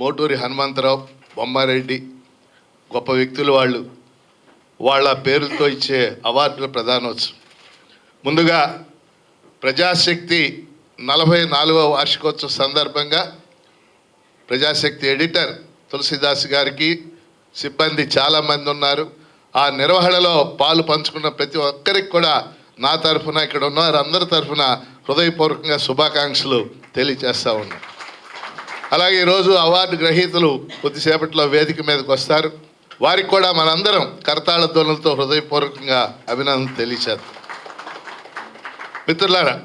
మోటూరి హనుమంతరావు బొమ్మారెడ్డి గొప్ప వ్యక్తులు వాళ్ళు. వాళ్ళ పేరులతో ఇచ్చే అవార్డుల ప్రధానోత్సవం. ముందుగా ప్రజాశక్తి నలభై నాలుగవ వార్షికోత్సవ సందర్భంగా ప్రజాశక్తి ఎడిటర్ తులసిదాస్ గారికి సిబ్బంది చాలామంది ఉన్నారు. ఆ నిర్వహణలో పాలు పంచుకున్న ప్రతి ఒక్కరికి కూడా నా తరఫున ఇక్కడ ఉన్న వారందరి తరఫున హృదయపూర్వకంగా శుభాకాంక్షలు తెలియజేస్తూ ఉన్నాను అలాగే ఈరోజు అవార్డు గ్రహీతలు కొద్దిసేపట్లో వేదిక మీదకి వస్తారు. వారికి కూడా మనందరం కర్తాళ ధ్వనులతో హృదయపూర్వకంగా అభినందన తెలియచేద్దాం. మిత్రులారా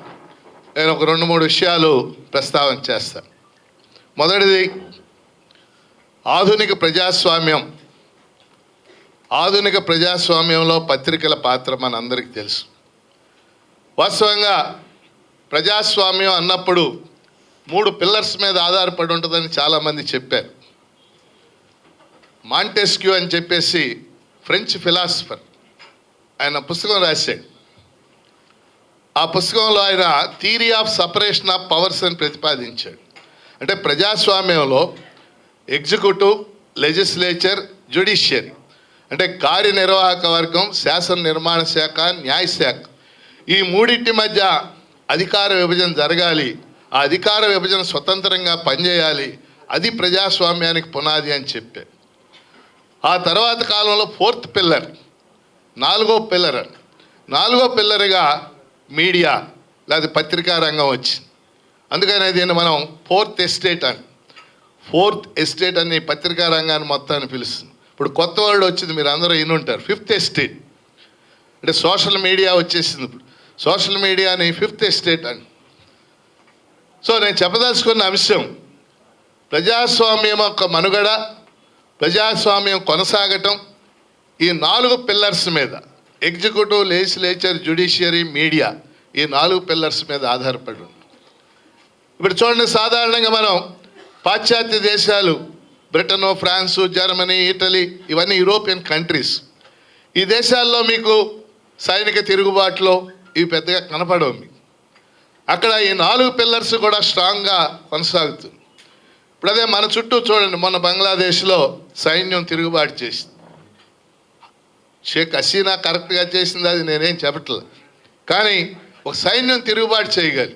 నేను ఒక రెండు మూడు విషయాలు ప్రస్తావన చేస్తాను మొదటిది ఆధునిక ప్రజాస్వామ్యం. ఆధునిక ప్రజాస్వామ్యంలో పత్రికల పాత్ర మనందరికీ తెలుసు. వాస్తవంగా ప్రజాస్వామ్యం అన్నప్పుడు మూడు పిల్లర్స్ మీద ఆధారపడి ఉంటుందని చాలామంది చెప్పారు. మాంటెస్క్యూ అని చెప్పేసి ఫ్రెంచ్ ఫిలాసఫర్ ఆయన పుస్తకం రాశాడు. ఆ పుస్తకంలో ఆయన theory of separation of powers అని ప్రతిపాదించాడు. అంటే ప్రజాస్వామ్యంలో ఎగ్జిక్యూటివ్ లెజిస్లేచర్ జ్యుడిషియరీ అంటే కార్యనిర్వాహక వర్గం శాసన నిర్మాణ శాఖ న్యాయశాఖ ఈ మూడింటి మధ్య అధికార విభజన జరగాలి ఆ అధికార విభజన స్వతంత్రంగా పనిచేయాలి. అది ప్రజాస్వామ్యానికి పునాది అని చెప్పే. ఆ తర్వాత కాలంలో ఫోర్త్ పిల్లర్ నాలుగో పిల్లర్ నాలుగో పిల్లర్గా మీడియా లేదా పత్రికా రంగం వచ్చింది. అందుకని దీన్ని మనం ఫోర్త్ ఎస్టేట్ అని. ఫోర్త్ ఎస్టేట్ అని పత్రికా రంగాన్ని మొత్తాన్ని పిలుస్తుంది. ఇప్పుడు కొత్త వర్డ్ వచ్చింది మీరు అందరూ ఇన్ని ఉంటారు. Fifth estate. అంటే సోషల్ మీడియా వచ్చేసింది ఇప్పుడు. సోషల్ మీడియాని ఫిఫ్త్ ఎస్టేట్ అని. సో నేను చెప్పదలుచుకున్న అంశం ప్రజాస్వామ్యం యొక్క మనుగడ ప్రజాస్వామ్యం కొనసాగటం ఈ నాలుగు పిల్లర్స్ మీద ఎగ్జిక్యూటివ్ లెజిస్లేచర్ జ్యుడిషియరీ మీడియా ఈ నాలుగు పిల్లర్స్ మీద ఆధారపడి ఉంది. ఇప్పుడు చూడండి సాధారణంగా మనం పాశ్చాత్య దేశాలు బ్రిటను ఫ్రాన్సు జర్మనీ ఇటలీ ఇవన్నీ యూరోపియన్ కంట్రీస్. ఈ దేశాల్లో మీకు సైనిక తిరుగుబాటులో ఇవి పెద్దగా కనపడవు మీకు. అక్కడ ఈ నాలుగు పిల్లర్స్ కూడా స్ట్రాంగ్గా కొనసాగుతుంది. ఇప్పుడు అదే మన చుట్టూ చూడండి మొన్న బంగ్లాదేశ్లో సైన్యం తిరుగుబాటు చేసింది. షేక్ హసీనా కరెక్ట్గా చేసింది అది నేనేం చెప్పట్లేదు. కానీ ఒక సైన్యం తిరుగుబాటు చేయగలి.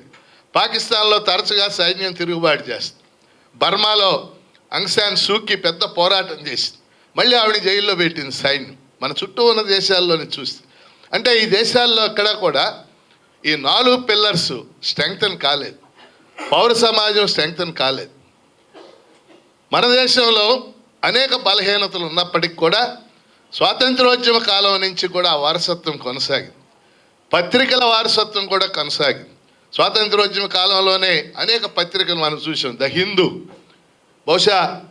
పాకిస్తాన్లో తరచుగా సైన్యం తిరుగుబాటు చేస్తుంది. బర్మాలో అంగ్సాన్ సూకి పెద్ద పోరాటం చేసింది. మళ్ళీ ఆవిడ జైల్లో పెట్టింది సైన్యం. మన చుట్టూ ఉన్న దేశాల్లోనే చూస్తే. అంటే ఈ దేశాల్లో అక్కడ కూడా ఈ నాలుగు పిల్లర్స్ స్ట్రెంగ్తన్ కాలేదు. పౌర సమాజం స్ట్రెంగ్తన్ కాలేదు. మన దేశంలో అనేక బలహీనతలు ఉన్నప్పటికీ కూడా స్వాతంత్రోద్యమ కాలం నుంచి కూడా ఆ వారసత్వం కొనసాగింది. పత్రికల వారసత్వం కూడా కొనసాగింది. స్వాతంత్రోద్యమ కాలంలోనే అనేక పత్రికలు మనం చూసాం ద హిందూ. బహుశా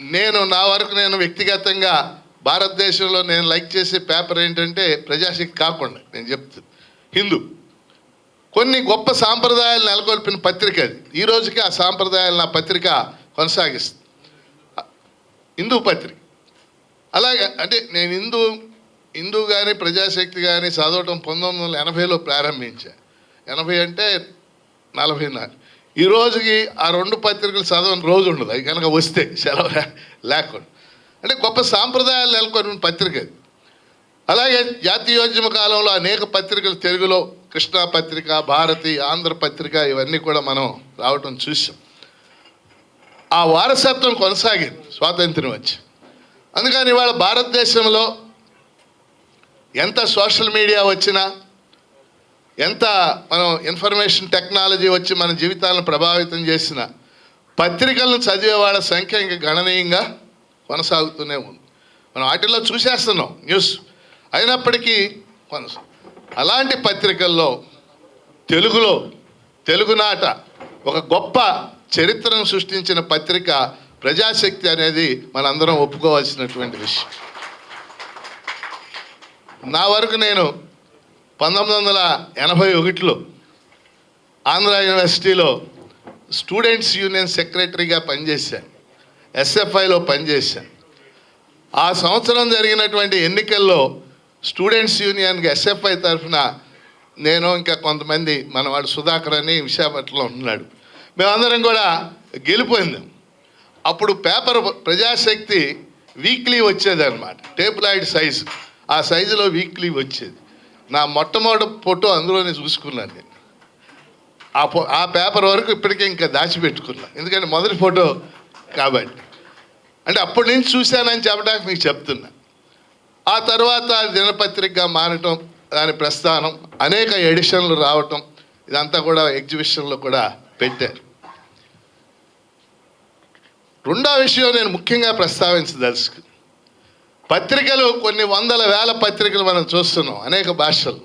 నేను నా వరకు నేను వ్యక్తిగతంగా భారతదేశంలో నేను లైక్ చేసే పేపర్ ఏంటంటే ప్రజాశక్తి కాకుండా నేను చెప్తాను హిందూ. కొన్ని గొప్ప సాంప్రదాయాలు నెలకొల్పిన పత్రిక అది. ఈ రోజుకి ఆ సాంప్రదాయాలను ఆ పత్రిక కొనసాగిస్తుంది హిందూ పత్రిక. అలాగే అంటే నేను హిందూ హిందూ కానీ ప్రజాశక్తి కానీ చదవటం పంతొమ్మిది వందల ఎనభైలో ప్రారంభించా. ఎనభై అంటే నలభై నాలుగు. ఈ రోజుకి ఆ రెండు పత్రికలు చదవని రోజు ఉండదు. అవి కనుక వస్తే సెలవు లేకుండా. అంటే గొప్ప సాంప్రదాయాలు నెలకొని పత్రిక అది. అలాగే జాతీయోద్యమ కాలంలో అనేక పత్రికలు తెలుగులో కృష్ణా పత్రిక భారతి ఆంధ్ర పత్రిక ఇవన్నీ కూడా మనం రావటం చూసాం ఆ వారసత్వం కొనసాగింది స్వాతంత్ర్యం వచ్చి. అందుకని ఇవాళ భారతదేశంలో ఎంత సోషల్ మీడియా వచ్చినా ఎంత మనం ఇన్ఫర్మేషన్ టెక్నాలజీ వచ్చి మన జీవితాలను ప్రభావితం చేసిన పత్రికలను చదివే వాళ్ళ సంఖ్య ఇంకా గణనీయంగా కొనసాగుతూనే ఉంది. మనం వాటిల్లో చూసేస్తున్నాం న్యూస్. అయినప్పటికీ అలాంటి పత్రికల్లో తెలుగులో తెలుగునాట ఒక గొప్ప చరిత్రను సృష్టించిన పత్రిక ప్రజాశక్తి అనేది మనందరం ఒప్పుకోవాల్సినటువంటి విషయం. నా వరకు నేను పంతొమ్మిది వందల ఎనభై ఒకటిలో ఆంధ్ర యూనివర్సిటీలో స్టూడెంట్స్ యూనియన్ సెక్రటరీగా పనిచేశాను. ఎస్ఎఫ్ఐలో పనిచేశాను. ఆ సంవత్సరం జరిగినటువంటి ఎన్నికల్లో స్టూడెంట్స్ యూనియన్కి ఎస్ఎఫ్ఐ తరఫున నేను ఇంకా కొంతమంది మనవాడు సుధాకర్ అని విశాఖపట్నంలో ఉంటున్నాడు మేమందరం కూడా గెలిపోయిందాం. అప్పుడు పేపర్ ప్రజాశక్తి వీక్లీ వచ్చేది అనమాట టేపులాయిడ్ సైజు. ఆ సైజులో వీక్లీ వచ్చేది. నా మొట్టమొదటి ఫోటో అందులోనే చూసుకున్నాను నేను. ఆ ఫో ఆ పేపర్ వరకు ఇప్పటికే ఇంకా దాచిపెట్టుకున్నా. ఎందుకంటే మొదటి ఫోటో కాబట్టి. అంటే అప్పటి నుంచి చూశానని చెప్పడానికి మీకు చెప్తున్నా. ఆ తర్వాత దినపత్రికగా మారటం దాని ప్రస్థానం అనేక ఎడిషన్లు రావటం ఇదంతా కూడా ఎగ్జిబిషన్లో కూడా పెట్టారు. రెండో విషయం నేను ముఖ్యంగా ప్రస్తావించదలుచుకు పత్రికలు కొన్ని వందల వేల పత్రికలు మనం చూస్తున్నాం అనేక భాషలు.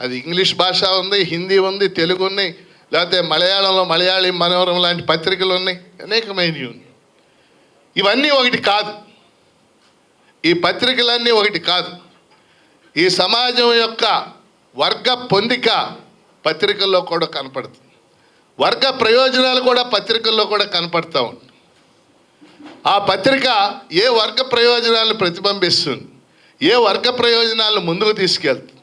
అది ఇంగ్లీష్ భాష ఉంది హిందీ ఉంది తెలుగు ఉన్నాయి లేకపోతే మలయాళంలో మలయాళీ మనోరం లాంటి పత్రికలు ఉన్నాయి అనేకమైనవి ఉన్నాయి. ఇవన్నీ ఒకటి కాదు. ఈ పత్రికలన్నీ ఒకటి కాదు. ఈ సమాజం యొక్క వర్గ పొందిక పత్రికల్లో కూడా కనపడుతుంది. వర్గ ప్రయోజనాలు కూడా పత్రికల్లో కూడా కనపడతా ఉంటాయి ఆ పత్రిక ఏ వర్గ ప్రయోజనాలను ప్రతిబింబిస్తుంది? ఏ వర్గ ప్రయోజనాలను ముందుకు తీసుకెళ్తుంది?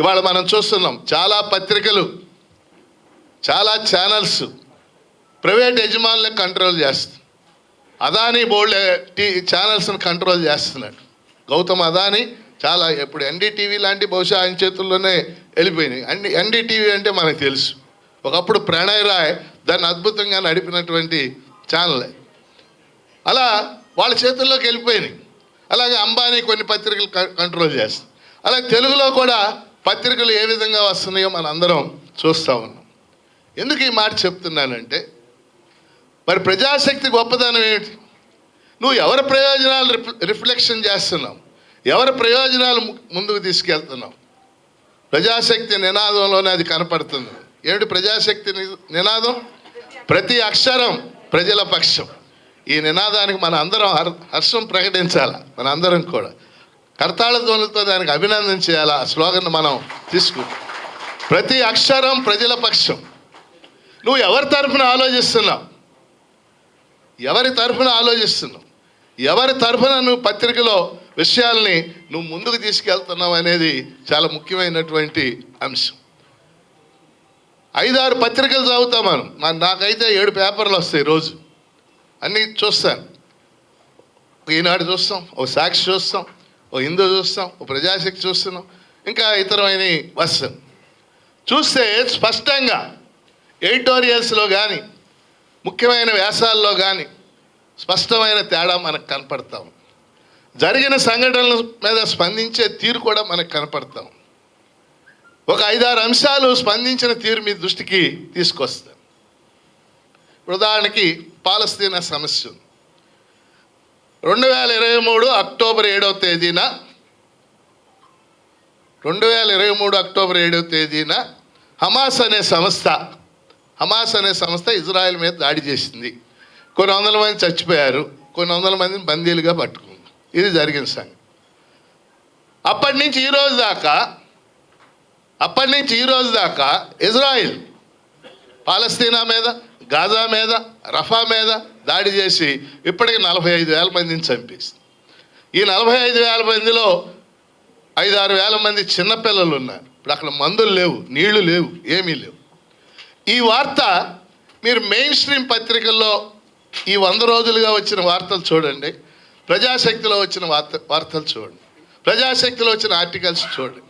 ఇవాళ మనం చూస్తున్నాం చాలా పత్రికలు చాలా ఛానల్స్ ప్రైవేట్ యజమానులకు కంట్రోల్ చేస్తుంది అదానీ బోల్డ్ టీ ఛానల్స్ని కంట్రోల్ చేస్తున్నాడు. గౌతమ్ అదానీ చాలా ఇప్పుడు ఎన్డీటీవీ లాంటి బహుశా ఆయన చేతుల్లోనే వెళ్ళిపోయినాయి. అండి ఎన్డీటీవీ అంటే మనకు తెలుసు. ఒకప్పుడు ప్రణయ్ రాయ్ దాన్ని అద్భుతంగా నడిపినటువంటి ఛానల్. అలా వాళ్ళ చేతుల్లోకి వెళ్ళిపోయినాయి. అలాగే అంబానీ కొన్ని పత్రికలు కంట్రోల్ చేస్తాయి అలాగే తెలుగులో కూడా పత్రికలు ఏ విధంగా వస్తున్నాయో మన అందరం చూస్తూ ఉన్నాం. ఎందుకు ఈ మాట చెప్తున్నానంటే మరి ప్రజాశక్తి గొప్పదనం ఏమిటి? నువ్వు ఎవరి ప్రయోజనాలు రిఫ్ రిఫ్లెక్షన్ చేస్తున్నావు? ఎవరి ప్రయోజనాలు ము- ముందుకు తీసుకెళ్తున్నావు? ప్రజాశక్తి నినాదంలోనే అది కనపడుతుంది. ఏమిటి ప్రజాశక్తి నినాదం? ప్రతి అక్షరం ప్రజల పక్షం. ఈ నినాదానికి మన అందరం హర్ హర్షం ప్రకటించాలి? మన అందరం కూడా. కర్తాళ ధ్వనులతో దానికి అభినందన చేయాలి? ఆ స్లోగన్ మనం తీసుకుంటాం ప్రతి అక్షరం ప్రజల పక్షం. నువ్వు ఎవరి తరఫున ఆలోచిస్తున్నావు? ఎవరి తరఫున ఆలోచిస్తున్నావు? ఎవరి తరఫున నువ్వు పత్రికలో విషయాల్ని నువ్వు ముందుకు తీసుకెళ్తున్నావు అనేది చాలా ముఖ్యమైనటువంటి అంశం. ఐదారు పత్రికలు చదువుతాం మనం. నాకైతే ఏడు పేపర్లు వస్తాయి రోజు. అన్నీ చూస్తాను. ఒక ఈనాడు చూస్తాం ఒక సాక్షి చూస్తాం ఓ హిందూ చూస్తాం ఒక ప్రజాశక్తి చూస్తున్నాం ఇంకా ఇతరమైన వస్తాం చూస్తే స్పష్టంగా ఎడిటోరియల్స్లో కానీ ముఖ్యమైన వ్యాసాల్లో కానీ స్పష్టమైన తేడా మనకు కనపడతాం. జరిగిన సంఘటనల మీద స్పందించే తీరు కూడా మనకు కనపడతాం. ఒక ఐదారు అంశాలు స్పందించిన తీరు మీ దృష్టికి తీసుకొస్తాం. ఉదాహరణకి పాలస్తీనా సమస్య ఉంది. రెండు వేల ఇరవై మూడు అక్టోబర్ ఏడవ తేదీన రెండు వేల ఇరవై మూడు అక్టోబర్ ఏడవ తేదీన హమాస్ అనే సంస్థ హమాస్ అనే సంస్థ ఇజ్రాయెల్ మీద దాడి చేసింది. కొన్ని వందల మంది చచ్చిపోయారు కొన్ని వందల మందిని బందీలుగా పట్టుకుంది. ఇది జరిగిన సంగతి. అప్పటి నుంచి ఈ రోజు దాకా అప్పటి నుంచి ఈ రోజు దాకా ఇజ్రాయిల్ పాలస్తీనా మీద గాజా మీద రఫా మీద దాడి చేసి ఇప్పటికి నలభై ఐదు వేల మందిని చంపేసింది. ఈ నలభై ఐదు వేల మందిలో ఐదు ఆరు వేల మంది చిన్నపిల్లలు ఉన్నారు. ఇప్పుడు అక్కడ మందులు లేవు నీళ్ళు లేవు ఏమీ లేవు. ఈ వార్త మీరు మెయిన్ స్ట్రీమ్ పత్రికల్లో ఈ వంద రోజులుగా వచ్చిన వార్తలు చూడండి. ప్రజాశక్తిలో వచ్చిన వార్త వార్తలు చూడండి. ప్రజాశక్తిలో వచ్చిన ఆర్టికల్స్ చూడండి.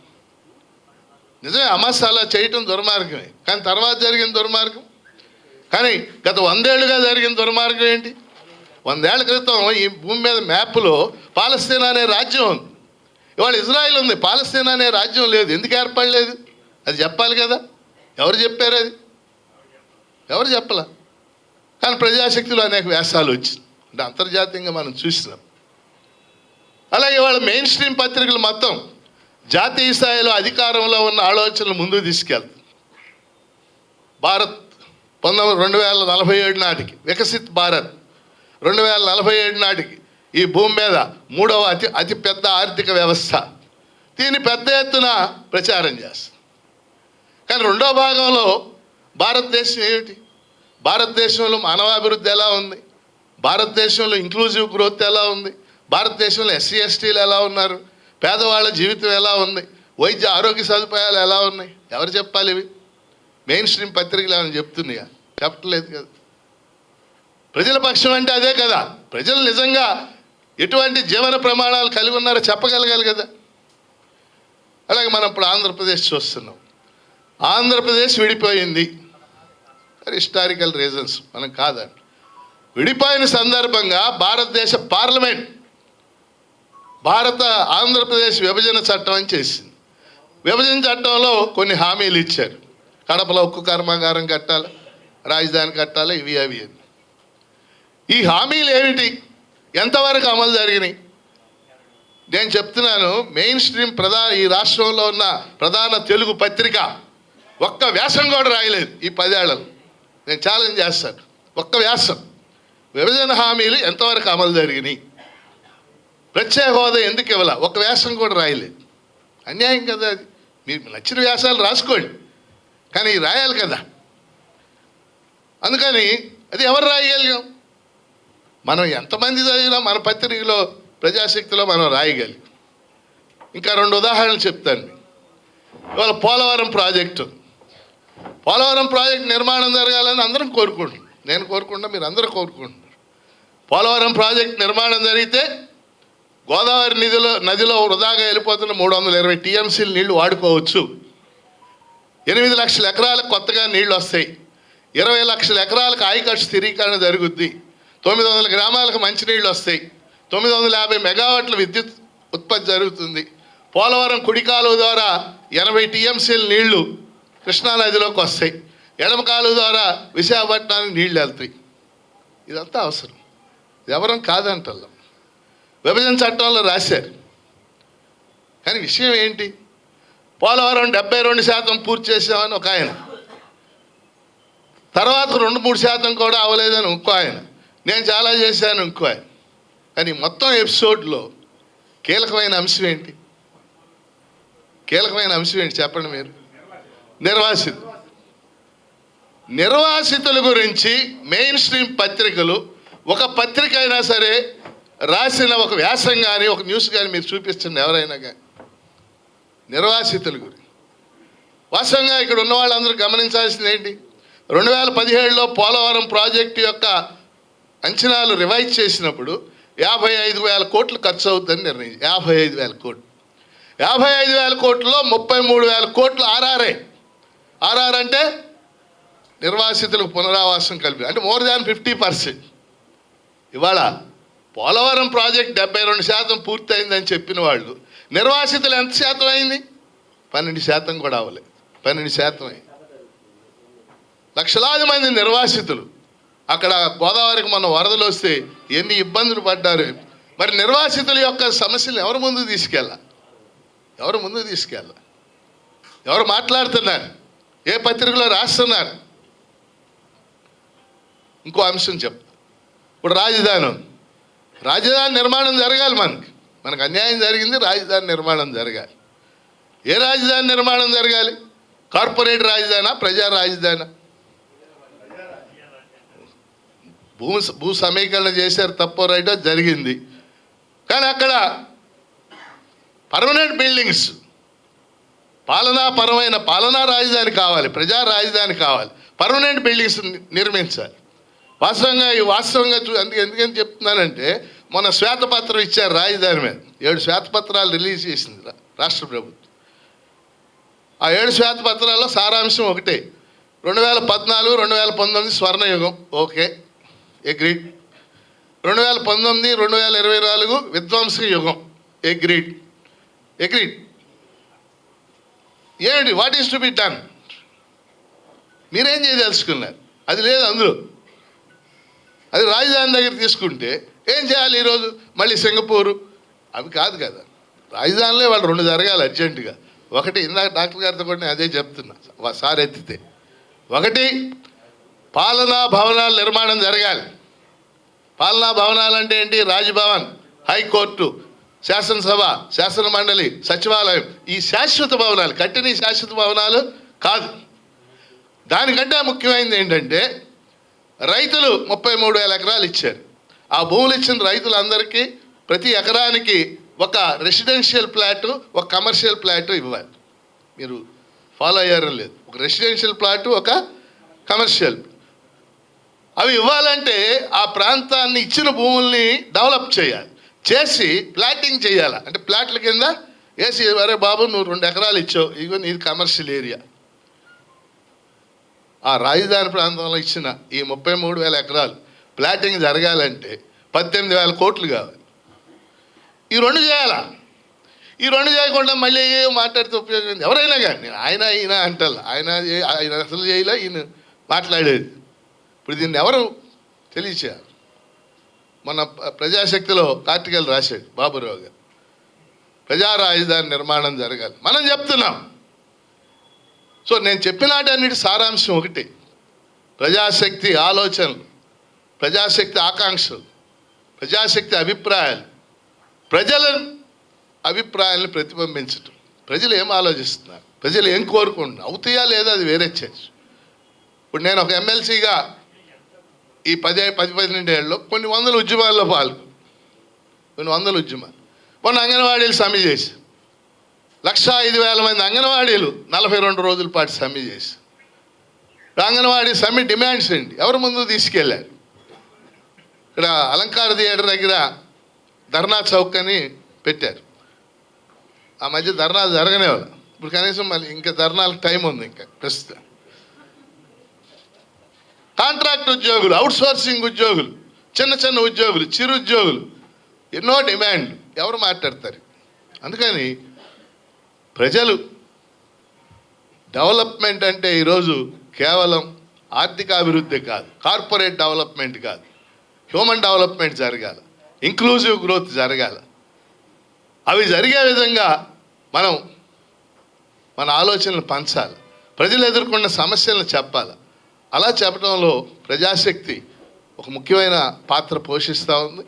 నిజమే అమస్ అలా చేయటం దుర్మార్గమే. కానీ తర్వాత జరిగిన దుర్మార్గం? కానీ గత వందేళ్ళుగా జరిగిన దుర్మార్గం ఏంటి? వందేళ్ళ క్రితం ఈ భూమి మీద మ్యాప్లో పాలస్తీనా అనే రాజ్యం ఉంది. ఇవాళ ఇజ్రాయిల్ ఉంది. పాలస్తీనా అనే రాజ్యం లేదు. ఎందుకు ఏర్పడలేదు? అది చెప్పాలి కదా. ఎవరు చెప్పారు అది? ఎవరు చెప్పలా? కానీ ప్రజాశక్తిలో అనేక వ్యాసాలు వచ్చింది అంటే అంతర్జాతీయంగా మనం చూసినాం. అలాగే వాళ్ళ మెయిన్ స్ట్రీమ్ పత్రికలు మొత్తం జాతీయ స్థాయిలో అధికారంలో ఉన్న ఆలోచనలు ముందుకు తీసుకెళ్తాయి. భారత్ పంతొమ్మిది రెండు వేల నలభై ఏడు నాటికి వికసిత్ భారత్ రెండు వేల నలభై ఏడు నాటికి ఈ భూమి మీద మూడవ అతి అతి పెద్ద ఆర్థిక వ్యవస్థ. దీన్ని పెద్ద ఎత్తున ప్రచారం చేస్తుంది. కానీ రెండో భాగంలో భారతదేశం ఏమిటి? భారతదేశంలో మానవాభివృద్ధి ఎలా ఉంది? భారతదేశంలో ఇంక్లూజివ్ గ్రోత్ ఎలా ఉంది? భారతదేశంలో ఎస్సీ ఎస్టీలు ఎలా ఉన్నారు? పేదవాళ్ళ జీవితం ఎలా ఉంది? వైద్య ఆరోగ్య సదుపాయాలు ఎలా ఉన్నాయి? ఎవరు చెప్పాలి ఇవి? మెయిన్ స్ట్రీమ్ పత్రికలు ఏమైనా చెప్తున్నాయా? చెప్పట్లేదు కదా. ప్రజల పక్షం అంటే అదే కదా. ప్రజలు నిజంగా ఎటువంటి జీవన ప్రమాణాలు కలిగి ఉన్నారో చెప్పగలగాలి కదా. అలాగే మనం ఇప్పుడు ఆంధ్రప్రదేశ్ చూస్తున్నాం. ఆంధ్రప్రదేశ్ విడిపోయింది. హిస్టారికల్ రీజన్స్ మనం కాదండి. విడిపోయిన సందర్భంగా భారతదేశ పార్లమెంట్ భారత ఆంధ్రప్రదేశ్ విభజన చట్టం అని చేసింది. విభజన చట్టంలో కొన్ని హామీలు ఇచ్చారు. కడపలో ఉక్కు కర్మాగారం కట్టాలి రాజధాని కట్టాలి ఇవి అవి అని. ఈ హామీలు ఏమిటి? ఎంతవరకు అమలు జరిగినాయి? నేను చెప్తున్నాను మెయిన్ స్ట్రీమ్ ప్రధాన ఈ రాష్ట్రంలో ఉన్న ప్రధాన తెలుగు పత్రిక ఒక్క వ్యాసం కూడా రాయలేదు ఈ పదేళ్ళలో. నేను ఛాలెంజ్ చేస్తాను. ఒక్క వ్యాసం. విభజన హామీలు ఎంతవరకు అమలు జరిగినాయి? ప్రత్యేక హోదా ఎందుకు ఇవ్వాల? ఒక వ్యాసం కూడా రాయలేదు. అన్యాయం కదా అది. మీకు నచ్చిన వ్యాసాలు రాసుకోండి. కానీ రాయాలి కదా. అందుకని అది ఎవరు రాయగలిగాం? మనం ఎంతమంది చదివినా మన పత్రికలో ప్రజాశక్తిలో మనం రాయగలిగాం. ఇంకా రెండు ఉదాహరణలు చెప్తాను. ఇవాళ పోలవరం ప్రాజెక్టు. పోలవరం ప్రాజెక్ట్ నిర్మాణం జరగాలని అందరం కోరుకుంటున్నాం. నేను కోరుకుంటా మీరు అందరూ కోరుకుంటున్నారు. పోలవరం ప్రాజెక్ట్ నిర్మాణం జరిగితే గోదావరి నిధిలో నదిలో వృధాగా వెళ్ళిపోతున్న మూడు వందల ఇరవై టీఎంసీలు నీళ్ళు వాడుకోవచ్చు. ఎనిమిది లక్షల ఎకరాలకు కొత్తగా నీళ్ళు వస్తాయి. ఇరవై లక్షల ఎకరాలకు ఆయకట్టు స్థిరీకరణ జరుగుద్ది. తొమ్మిది వందల గ్రామాలకు మంచినీళ్ళు వస్తాయి. తొమ్మిది వందల యాభై మెగావాట్ల విద్యుత్ ఉత్పత్తి జరుగుతుంది. పోలవరం కుడి కాలువ ద్వారా ఎనభై టీఎంసీల నీళ్ళు కృష్ణానదిలోకి వస్తాయి. ఎడమ కాలు ద్వారా విశాఖపట్నానికి నీళ్ళు వెళ్తాయి. ఇదంతా అవసరం. ఎవరం కాదంటల్లం. విభజన చట్టంలో రాశారు. కానీ విషయం ఏంటి? పోలవరం డెబ్బై రెండు శాతం పూర్తి చేసామని ఒక ఆయన. తర్వాత రెండు మూడు శాతం కూడా అవ్వలేదని ఇంకో ఆయన. నేను చాలా చేశాను ఇంకో ఆయన. కానీ మొత్తం ఎపిసోడ్లో కీలకమైన అంశం ఏంటి? కీలకమైన అంశం ఏంటి చెప్పండి మీరు? నిర్వాసితులు నిర్వాసితుల గురించి మెయిన్ స్ట్రీమ్ పత్రికలు ఒక పత్రిక అయినా సరే రాసిన ఒక వ్యాసం కానీ ఒక న్యూస్ కానీ మీరు చూపిస్తుంది ఎవరైనా కానీ నిర్వాసితుల గురించి. వాస్తవంగా ఇక్కడ ఉన్న వాళ్ళందరూ గమనించాల్సింది ఏంటి? రెండు వేల పదిహేడులో పోలవరం ప్రాజెక్టు యొక్క అంచనాలు రివైజ్ చేసినప్పుడు యాభై ఐదు వేల కోట్లు ఖర్చు అవుతుందని నిర్ణయించి యాభై ఐదు వేల కోట్లు. యాభై ఐదు వేల కోట్లలో ముప్పై మూడు వేల కోట్లు ఆర్ఆర్ఐ ఆర్ఆర్ అంటే నిర్వాసితులకు పునరావాసం కలిపి అంటే మోర్ దాన్ ఫిఫ్టీ పర్సెంట్. ఇవాళ పోలవరం ప్రాజెక్ట్ డెబ్బై రెండు శాతం పూర్తయిందని చెప్పిన వాళ్ళు నిర్వాసితులు ఎంత శాతం అయింది? పన్నెండు శాతం కూడా అవ్వలేదు పన్నెండు శాతం అయింది లక్షలాది మంది నిర్వాసితులు. అక్కడ గోదావరికి మన వరదలు వస్తే ఎన్ని ఇబ్బందులు పడ్డారు? మరి నిర్వాసితుల యొక్క సమస్యలు ఎవరు ముందు తీసుకెళ్ళ? ఎవరు ముందు తీసుకెళ్ళ? ఎవరు మాట్లాడుతున్నారు? ఏ పత్రికలో రాస్తున్నారు? ఇంకో అంశం చెప్తా. ఇప్పుడు రాజధాని. రాజధాని నిర్మాణం జరగాలి మనకి. మనకు అన్యాయం జరిగింది రాజధాని నిర్మాణం జరగాలి. ఏ రాజధాని నిర్మాణం జరగాలి? కార్పొరేట్ రాజధానా ప్రజా రాజధానా? భూ భూ సమీకరణ చేశారు తప్పో రైటో జరిగింది. కానీ అక్కడ పర్మనెంట్ బిల్డింగ్స్ పాలనాపరమైన పాలనా రాజధాని కావాలి ప్రజా రాజధాని కావాలి. పర్మనెంట్ బిల్డింగ్స్ నిర్మించాలి. వాస్తవంగా ఈ వాస్తవంగా చూ అందుకే ఎందుకని చెప్తున్నానంటే మొన్న శ్వేతపత్రం ఇచ్చారు రాజధాని మీద. ఏడు శ్వేతపత్రాలు రిలీజ్ చేసింది రాష్ట్ర ప్రభుత్వం. ఆ ఏడు శ్వేతపత్రాల్లో సారాంశం ఒకటే. రెండు వేల పద్నాలుగు రెండు వేల పంతొమ్మిది స్వర్ణయుగం. ఓకే. ఎగ్రీడ్ రెండు వేల పంతొమ్మిది రెండు వేల ఇరవై నాలుగు విధ్వంసక యుగం. ఎగ్రీడ్ ఎగ్రీడ్ ఏమిటి what is to be done మీరేం చేయదలుచుకున్నారు? అది లేదు అందులో. అది రాజధాని దగ్గర తీసుకుంటే ఏం చేయాలి ఈరోజు? మళ్ళీ సింగపూరు? అవి కాదు కదా. రాజధానిలో వాళ్ళు రెండు జరగాలి అర్జెంటుగా. ఒకటి ఇందాక డాక్టర్ గారితో కూడా నేను అదే చెప్తున్నా. సార్ ఎత్తితే. ఒకటి పాలనా భవనాల నిర్మాణం జరగాలి. పాలనా భవనాలు అంటే ఏంటి? Raj Bhavan high court. శాసనసభ శాసన మండలి సచివాలయం ఈ శాశ్వత భవనాలు కట్టిన శాశ్వత భవనాలు కాదు. దానికంటే ముఖ్యమైనది ఏంటంటే రైతులు ముప్పై మూడు వేల ఎకరాలు ఇచ్చారు. ఆ భూములు ఇచ్చిన రైతులందరికీ ప్రతి ఎకరానికి ఒక రెసిడెన్షియల్ ప్లాటు ఒక కమర్షియల్ ప్లాటు ఇవ్వాలి. మీరు ఫాలో అయ్యారో లేదు. ఒక రెసిడెన్షియల్ ప్లాటు ఒక కమర్షియల్. అవి ఇవ్వాలంటే ఆ ప్రాంతాన్ని ఇచ్చిన భూముల్ని డెవలప్ చేయాలి. చేసి ప్లాటింగ్ చేయాలి? అంటే ప్లాట్ల కింద వేసి అరే బాబు నువ్వు రెండు ఎకరాలు ఇచ్చావు. ఇగో నీది కమర్షియల్ ఏరియా ఆ రాజధాని ప్రాంతంలో ఇచ్చిన ఈ ముప్పై మూడు వేల ఎకరాలు ప్లాటింగ్ జరగాలంటే పద్దెనిమిది వేల కోట్లు కావాలి. ఈ రెండు చేయాలా? ఈ రెండు చేయకుండా మళ్ళీ ఏ మాట్లాడితే ఉపయోగం ఎవరైనా కానీ నేను ఆయన ఈయన అంటారు ఆయన ఆయన అసలు చేయలే ఈయన మాట్లాడేది. ఇప్పుడు దీన్ని ఎవరు తెలియచేయాలి? మన ప్రజాశక్తిలో ఆర్టికల్ రాశాడు బాబురావు గారు. ప్రజా రాజధాని నిర్మాణం జరగాలి. మనం చెప్తున్నాం. సో నేను చెప్పినాటన్నిటి సారాంశం ఒకటి. ప్రజాశక్తి ఆలోచనలు ప్రజాశక్తి ఆకాంక్షలు ప్రజాశక్తి అభిప్రాయాలు ప్రజల అభిప్రాయాలను ప్రతిబింబించటం. ప్రజలు ఏం ఆలోచిస్తున్నారు? ప్రజలు ఏం కోరుకుంటున్నారు? అవుతాయా లేదా అది వేరే చర్చ. ఇప్పుడు నేను ఒక ఎమ్మెల్సీగా ఈ పది పది పన్నెండు ఏళ్ళలో కొన్ని వందల ఉద్యమాల్లో పాల్గొ కొన్ని వందల ఉద్యమాలు. మొన్న అంగన్వాడీలు సమ్మె చేసి. లక్షా ఐదు వేల మంది అంగన్వాడీలు నలభై రెండు రోజుల పాటు సమ్మె చేసి. అంగన్వాడీ సమ్మె డిమాండ్స్ ఏంటి? ఎవరు ముందు తీసుకెళ్ళారు? ఇక్కడ అలంకార థియేటర్ దగ్గర ధర్నా చౌక్ అని పెట్టారు. ఆ మధ్య ధర్నాలు జరగనే వాళ్ళు ఇప్పుడు కనీసం మళ్ళీ ఇంకా ధర్నాలకు టైం ఉంది ఇంకా ప్రస్తుతం. కాంట్రాక్ట్ ఉద్యోగులు అవుట్సోర్సింగ్ ఉద్యోగులు చిన్న చిన్న ఉద్యోగులు చిరు ఉద్యోగులు ఎన్నో డిమాండ్ ఎవరు మాట్లాడతారు? అందుకని ప్రజలు డెవలప్మెంట్ అంటే ఈరోజు కేవలం ఆర్థిక అభివృద్ధి కాదు కార్పొరేట్ డెవలప్మెంట్ కాదు హ్యూమన్ డెవలప్మెంట్ జరగాలి ఇంక్లూజివ్ గ్రోత్ జరగాలి. అవి జరిగే విధంగా మనం మన ఆలోచనలు పంచాలి ప్రజలు ఎదుర్కొన్న సమస్యలను చెప్పాలి. అలా చెప్పడంలో ప్రజాశక్తి ఒక ముఖ్యమైన పాత్ర పోషిస్తూ ఉంది.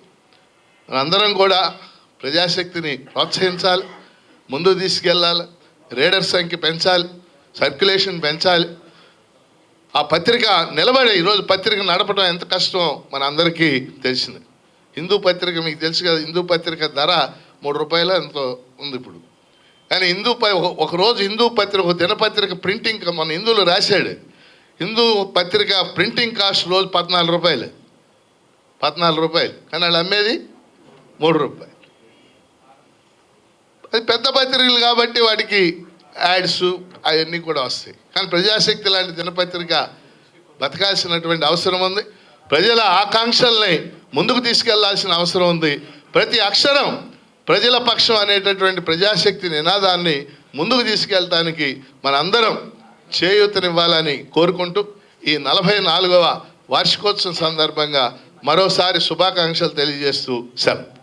మనందరం కూడా ప్రజాశక్తిని ప్రోత్సహించాలి ముందుకు తీసుకెళ్ళాలి రీడర్ సంఖ్య పెంచాలి సర్క్యులేషన్ పెంచాలి. ఆ పత్రిక నిలబడే ఈరోజు పత్రిక నడపడం ఎంత కష్టమో మన అందరికీ తెలిసింది. హిందూ పత్రిక మీకు తెలుసు కదా హిందూ పత్రిక ధర మూడు రూపాయలు ఎంతో ఉంది ఇప్పుడు. కానీ హిందూ ప ఒక- ఒక రోజు హిందూ పత్రిక ఒక దినపత్రిక ప్రింటింగ్ మన హిందువులు రాశాడు. హిందూ పత్రిక ప్రింటింగ్ కాస్ట్ రోజు పద్నాలుగు రూపాయలు. పద్నాలుగు రూపాయలు. కానీ వాళ్ళు అమ్మేది మూడు రూపాయలు. అది పెద్ద పత్రికలు కాబట్టి వాటికి యాడ్స్ అవన్నీ కూడా వస్తాయి. కానీ ప్రజాశక్తి లాంటి దినపత్రిక బతకాల్సినటువంటి అవసరం ఉంది. ప్రజల ఆకాంక్షల్ని ముందుకు తీసుకెళ్ళాల్సిన అవసరం ఉంది. ప్రతి అక్షరం ప్రజల పక్షం అనేటటువంటి ప్రజాశక్తి నినాదాన్ని ముందుకు తీసుకెళ్ళటానికి మనందరం చేయూతనివ్వాలని కోరుకుంటూ ఈ నలభై నాలుగవ వార్షికోత్సవం సందర్భంగా మరోసారి శుభాకాంక్షలు తెలియజేస్తూ సెలవు.